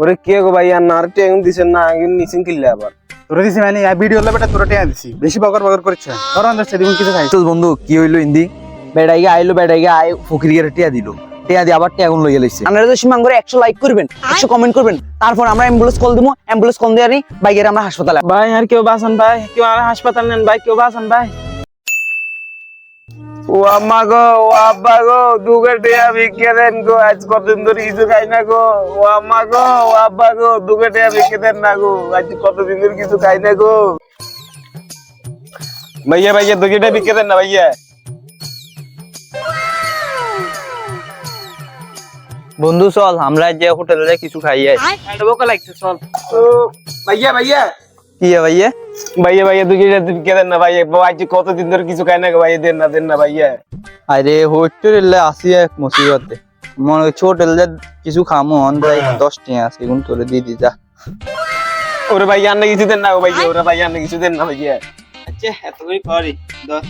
ওরে কে গো ভাই আর না আর টেং দিছেন না আগে নিছেন কিল্লে আবার। তোরা দিছি মানে এই ভিডিও বেটা তোরা টেয়া দিছি। বেশি বকর বকর করছে তোর আন্দাজ দিবুন কিছু খাই তো বন্ধু কি হইল হিন্দি বেড়াইগে আইলো বেড়াইগে আই ফকিরিয়ে টিয়া দিল। টিয়া দিয়ে আবার টিয়া গুণ লইয়া লইছে। আপনারা তো সীমাঙ্গ করে একশো লাইক করবেন একশো কমেন্ট করবেন তারপর আমরা অ্যাম্বুলেন্স কল দিব অ্যাম্বুলেন্স কল দিয়ে বাইকের আমরা হাসপাতালে। ভাই আর কেউ বাঁচান ভাই। কেউ আর হাসপাতাল নেন ভাই। কেউ বাঁচান ভাই। ও আম্মা গো ও আব্বা গো দুগে টিয়া ভিক্ষে দেন গো আজ কতদিন ধরে কিছু খাই না গো। ও আম্মা গো ও আব্বা গো দুগে টিয়া ভিক্ষে দেন না গো আজ কতদিন ধরে কিছু খাই না গো। ভাইয়া ভাইয়া দুগে টিয়া ভিক্ষে দেন না ভাইয়া। বন্ধু চল আমরা যে হোটেলে কিছু খাই আই বোকা লাগছে চল। ও ভাইয়া ভাইয়া। এ ভাইয়া? ভাইয়া ভাইয়া দুগে টিয়া দেন না ভাইয়া? আজ কতদিন ধরে কিছু খাই না গো ভাইয়া? দেন না দেন না ভাইয়া। আরে হোটেলে আসি এক মুসিবতে। মনে হচ্ছে হোটেলে কিছু খামো দশ টিয়া আছে এগুলো তোরে দিয়ে দি যা। ওরে ভাইয়া আন্না কিছু দেন না ভাইয়া ওরে ভাইয়া আন্না কিছু দেন না ভাইয়া। আচ্ছা এত করে করি দশ।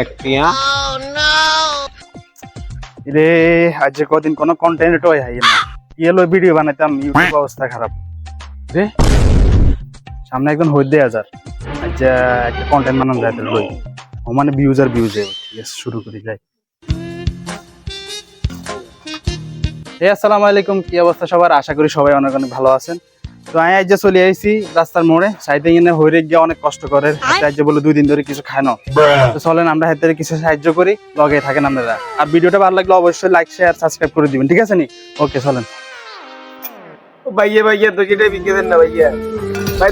এক টিয়া রে আজ যে কদিন কোনো কন্টেন্ট হয় হাই না। ইয়েলো ভিডিও বানাইতাম ইউটিউব অবস্থা খারাপ। রে? সামনে একজন হইতে দেয়া হাজার। আজ একটা কন্টেন্ট বানানো যায় লই ও মানে ভিউজ আর ভিউজ শুরু করি যাই। এই আসসালামু আলাইকুম কি অবস্থা সবার? আশা করি সবাই অনেক অনেক ভালো আছেন। তো আমি আজ চলে আইছি রাস্তার মোড়ে সাইডে এনে হইরে গিয়ে অনেক কষ্ট করে। বলে দুই দিন ধরে কিছু খায় না। তো চলেন আমরা হাতে কিছু সাহায্য করি লগে থাকেন আপনারা। আর ভিডিওটা ভালো লাগলে অবশ্যই লাইক শেয়ার সাবস্ক্রাইব করে দিবেন ঠিক আছে নি? ওকে চলেন। ভাইয়া ভাইয়া দুই টিয়া ভিক্ষে দেন না ভাইয়া। ভাই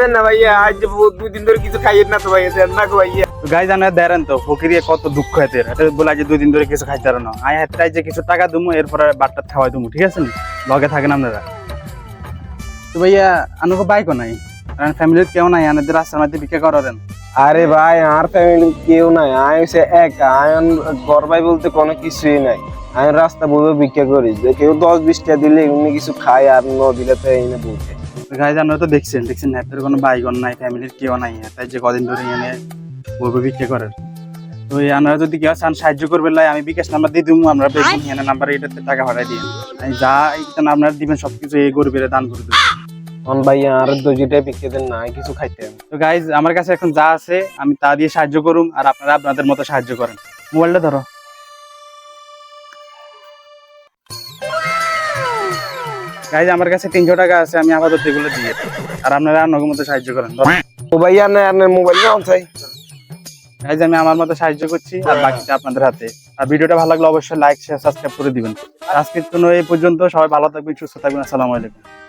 দেন না ভাইয়া। আজ দুই দিন ধরে কিছু খাইয়েন না তো ভাইয়া দেন না গো ভাইয়া। গাই জানা দেরেন তো ফকিরিয়ে কত দুঃখ হেতে। এটা বলে আজ দুই দিন ধরে কিছু খাইতে পারো না। হাতে যে কিছু টাকা দুমু এরপরে বাটটা খাওয়াই দুমু ঠিক আছে নি? লগে থাকেন আপনারা। তো ভাইয়া আনুকে বাইকও নাই। কারণ ফ্যামিলির কেউ নাই আনাদের রাস্তার মধ্যে ভিক্ষা করারেন আরে ভাই আর ফ্যামিলি কেউ নাই। আমি সে এক। আয়ন ঘর ভাই বলতে কোনো কিছুই নাই। আমি রাস্তা বলব ভিক্ষা করি। যে কেউ দশ বিশটা দিলে এমনি কিছু খায় আর ন দিলে তো এই না বলতে গাই জানো তো দেখছেন দেখছেন হাতের কোনো বাইকন নাই ফ্যামিলির কেউ নাই। তাই যে কদিন ধরে এনে বলব ভিক্ষা করেন তো আপনারা যদি কেউ চান সাহায্য করবেন লাই আমি বিকাশ নাম্বার দিয়ে দিব আমরা এনে নাম্বার এটাতে টাকা দিন আমি যা আপনারা দিবেন সবকিছু এই গরিবের দান করে দেবেন আর দেন না আমি কিছু খাইতে। তো গাইজ আমার কাছে এখন যা আছে আমি তা দিয়ে সাহায্য করুম আর আপনারা আপনাদের মতো সাহায্য করেন। মোবাইলটা ধরো। গাইজ আমার কাছে তিনশো টাকা আছে আমি আপাতত এগুলো দিয়ে আর আপনারা মতো সাহায্য করেন। ও আপনার মোবাইল নাও চাই। গাইজ আমি আমার মতো সাহায্য করছি আর বাকিটা আপনাদের হাতে। আর ভিডিওটা ভালো লাগলে অবশ্যই লাইক শেয়ার সাবস্ক্রাইব করে দিবেন। আর আজকের জন্য এই পর্যন্ত। সবাই ভালো থাকবেন সুস্থ থাকবেন। আসসালামু আলাইকুম।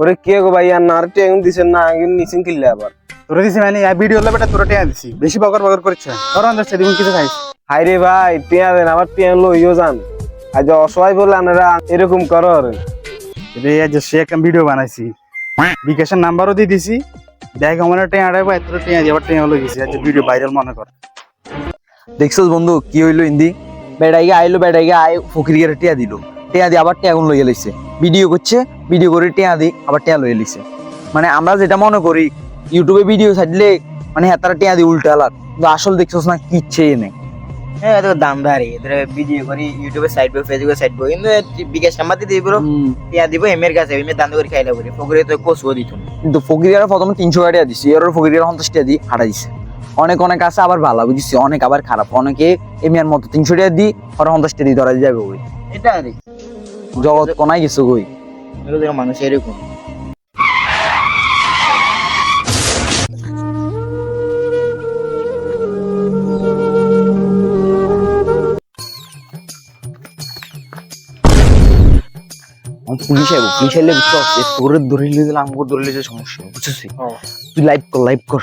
ওরে কে গো ভাইয়া না আর টেং দিছেন না আগে নিছেন কিল্লে আবার। তোরা দিছি মানে এই ভিডিও বেটা তোরা টেয়া দিছি। বেশি বকর বকর করছে তোর আন্দাজ দিবেন কিছু খাইছি। হাই রে ভাই টিয়া দেন আবার টিয়া লইও যান। আজ অসহায় বলে আপনারা এরকম করো রে আজ সে একটা ভিডিও বানাইছি। বিকাশের নাম্বারও দিয়ে দিছি। দেখ আমার টেয়া আড়াই এত টেয়া দিয়ে আবার টেয়া হলো গেছি। আজ ভিডিও ভাইরাল মনে কর। দেখছস বন্ধু কি হইল হিন্দি বেড়াইগে আইলো বেড়াইগে আই ফকিরিয়ে টিয়া দিল। টিয়া দিয়ে আবার টিয়া গুণ লইয়া লইছে। ভিডিও করছে ভিডিও করে টেয়া দি আবার টিয়া লইয়া লইছে। মানে আমরা যেটা মনে করি ইউটিউবে ভিডিও ছাড়লে মানে হেতারা টেয়া দি উল্টা আলাদ। কিন্তু আসল দেখছস না কিচ্ছেই নেই। হ্যাঁ এত দাম ধারে এদের ভিডিও করি ইউটিউবে সাইড বই ফেসবুকে সাইড বই কিন্তু বিকাশ নাম্বার দিয়ে দিব ইয়া দিব এমের কাছে এমনি দাম করে খাইলা করি ফকরে তো কচুও দিত কিন্তু ফকিরিয়ার প্রথমে তিনশো টাকা দিছি। এর ফকিরিয়ার পঞ্চাশ টাকা দিয়ে হারা দিছে। অনেক অনেক আছে আবার ভালো বুঝছি অনেক আবার খারাপ। অনেকে এমিয়ার মতো তিনশো টাকা দিই আর পঞ্চাশ টাকা দিয়ে ধরা যাবে ওই। এটা আরে জগৎ কোনায় গেছে কই? মানুষ এরকম। পুলিশ আইব পুলিশ আইলে বুঝছ তোর ধরে লিয়ে দিলে আমাকে ধরে লিয়ে সমস্যা বুঝছিস তুই লাইভ কর লাইভ কর।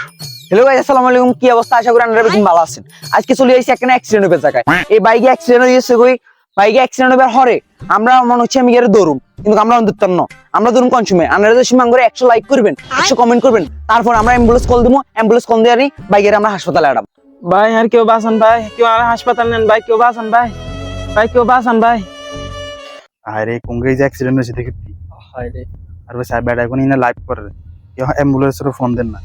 হ্যালো ভাই আসসালামু আলাইকুম কি অবস্থা? আশা করি আপনারা বেশ ভালো আছেন। আজকে চলে আইছি একটা অ্যাক্সিডেন্ট জায়গায়। এই বাইকে অ্যাক্সিডেন্ট হয়েছে কই? বাইকে অ্যাক্সিডেন্ট হবে হরে। আমরা মনে হচ্ছে আমি গেলে দৌড়ুম। কিন্তু আমরা ধরতাম না আমরা ধরুন কনসুমে আপনারা তো করে একশো লাইক করবেন একশো কমেন্ট করবেন তারপর আমরা অ্যাম্বুলেন্স কল দিব অ্যাম্বুলেন্স কল দিয়ে আনি বাইকের আমরা হাসপাতালে আড়াম ভাই আর কেউ বাঁচান ভাই। কেউ আর হাসপাতাল নেন ভাই কেউ বাঁচান ভাই। ভাই কেউ বাঁচান ভাই। আরে কোঙ্গে যে অ্যাক্সিডেন্ট হয়েছে দেখি আর ওই সাহেব বেটা এখন ইনা লাইভ করে। অ্যাম্বুলেন্সেরও ফোন দেন না।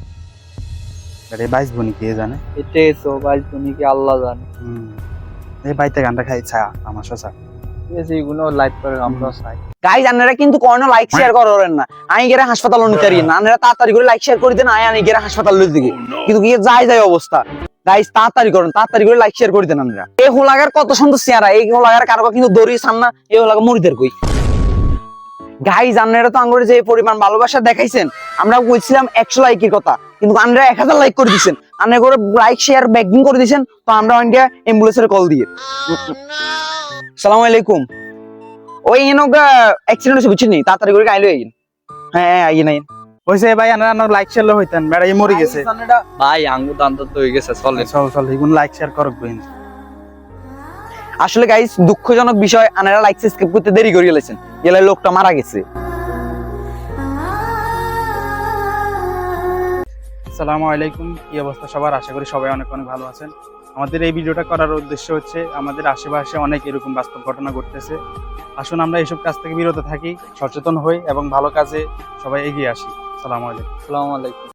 এটা বাইশ বনি কে জানে? এটাই তো ভাই তুমি কি আল্লাহ জানে। হুম। এই বাইতে গানটা খাই আমার এইগুলো করে আমরা চাই। গাইজ আপনারা কিন্তু কোনো লাইক শেয়ার করেন না। আমি গেরে হাসপাতাল নিতে পারি না। আপনারা তাড়াতাড়ি করে লাইক শেয়ার করে দেন আই আমি গেরে হাসপাতাল লইতে দিকে। কিন্তু গিয়ে যাই যায় অবস্থা। গাইজ তাড়াতাড়ি করেন তাড়াতাড়ি করে লাইক শেয়ার করে দেন আপনারা। এই হোলাগার কত সুন্দর চেহারা। এই হোলাগার কারও কিন্তু দড়ি সামনা এই হোলাগার মরিদের কই? গাইজ আপনারা তো আঙ্গুরে যে পরিমাণ ভালোবাসা দেখাইছেন আমরা বলছিলাম একশো লাইকের কথা। কিন্তু আপনারা এক হাজার লাইক করে দিচ্ছেন আপনারা করে লাইক শেয়ার ব্যাকিং করে দিচ্ছেন তো আমরা অ্যাম্বুলেন্সের কল দিয়ে। সালাম আলাইকুম। ওই অ্যাক্সিডেন্ট হয়েছে বুঝছেন তাড়াতাড়ি করে আইলো আইন হ্যাঁ হ্যাঁ আইন আইন হইছে ভাই আনার লাইক শেয়ার হইতেন। বেড়া এই মরে গেছে। ভাই আঙ্গুর দান্ত তো হয়ে গেছে চলে চল চল এগুন লাইক শেয়ার করক বইন। আসলে গাইস দুঃখজনক বিষয় আনারা লাইক সাবস্ক্রাইব করতে দেরি করে গেলেছেন। গেলে লোকটা মারা গেছে। আসসালামু আলাইকুম। কি অবস্থা সবার? আশা করি সবাই অনেক অনেক ভালো আছেন। আমাদের এই ভিডিওটা করার উদ্দেশ্য হচ্ছে, আমাদের আশেপাশে অনেক এরকম বাস্তব ঘটনা ঘটতেছে। আসুন আমরা এইসব কাজ থেকে বিরত থাকি, সচেতন হই এবং ভালো কাজে সবাই এগিয়ে আসি। আসসালামু আলাইকুম। আসসালামু আলাইকুম।